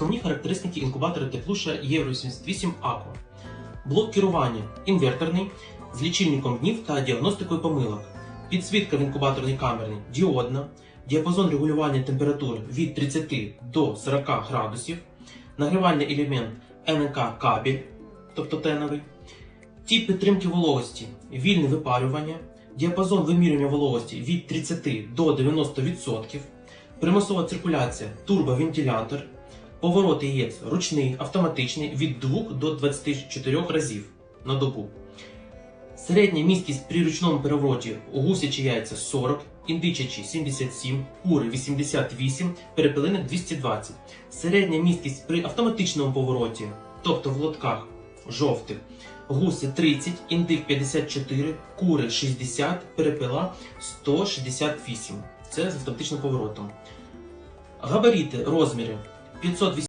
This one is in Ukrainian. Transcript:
Основні характеристики інкубатора теплуша Євро 88 Aqua. Блок керування інверторний з лічильником днів та діагностикою помилок. Підсвітка в інкубаторній камері діодна, діапазон регулювання температур від 30 до 40 градусів, нагрівальний елемент НК кабель, тобто теновий, тип підтримки вологості, вільне випарювання, діапазон вимірювання вологості від 30 до 90%, примусова циркуляція, турбовентилятор, поворот яєць ручний, автоматичний від 2 до 24 разів на добу. Середня місткість при ручному перевороті у гусячі яйця 40, індичачі 77, кури 88, перепелиних 220. Середня місткість при автоматичному повороті, тобто в лотках жовтих, гуси 30, індик 54, кури 60, перепела 168. Це з автоматичним поворотом. Габаріти, розміри 580